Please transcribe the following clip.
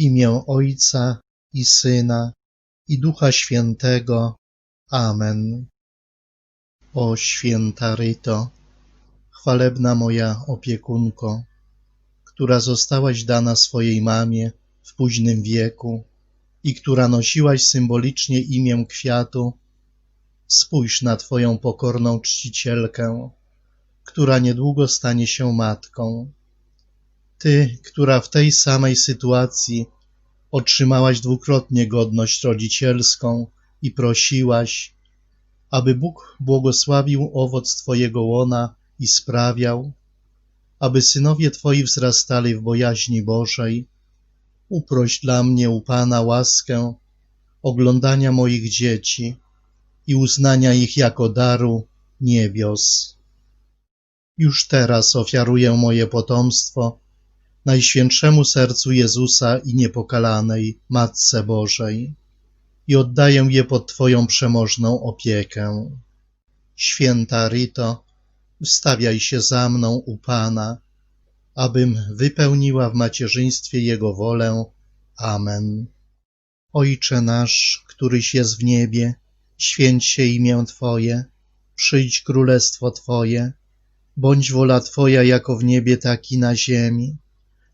imię Ojca i Syna i Ducha Świętego. Amen. O święta Ryto, chwalebna moja opiekunko, która zostałaś dana swojej mamie w późnym wieku i która nosiłaś symbolicznie imię kwiatu, spójrz na Twoją pokorną czcicielkę, która niedługo stanie się matką. Ty, która w tej samej sytuacji otrzymałaś dwukrotnie godność rodzicielską i prosiłaś, aby Bóg błogosławił owoc Twojego łona i sprawiał, aby synowie Twoi wzrastali w bojaźni Bożej, uproś dla mnie u Pana łaskę oglądania moich dzieci i uznania ich jako daru niebios. Już teraz ofiaruję moje potomstwo Najświętszemu Sercu Jezusa i Niepokalanej Matce Bożej i oddaję je pod Twoją przemożną opiekę. Święta Rito, wstawiaj się za mną u Pana, abym wypełniła w macierzyństwie Jego wolę. Amen. Ojcze nasz, któryś jest w niebie, święć się imię Twoje, przyjdź królestwo Twoje, bądź wola Twoja jako w niebie, tak i na ziemi.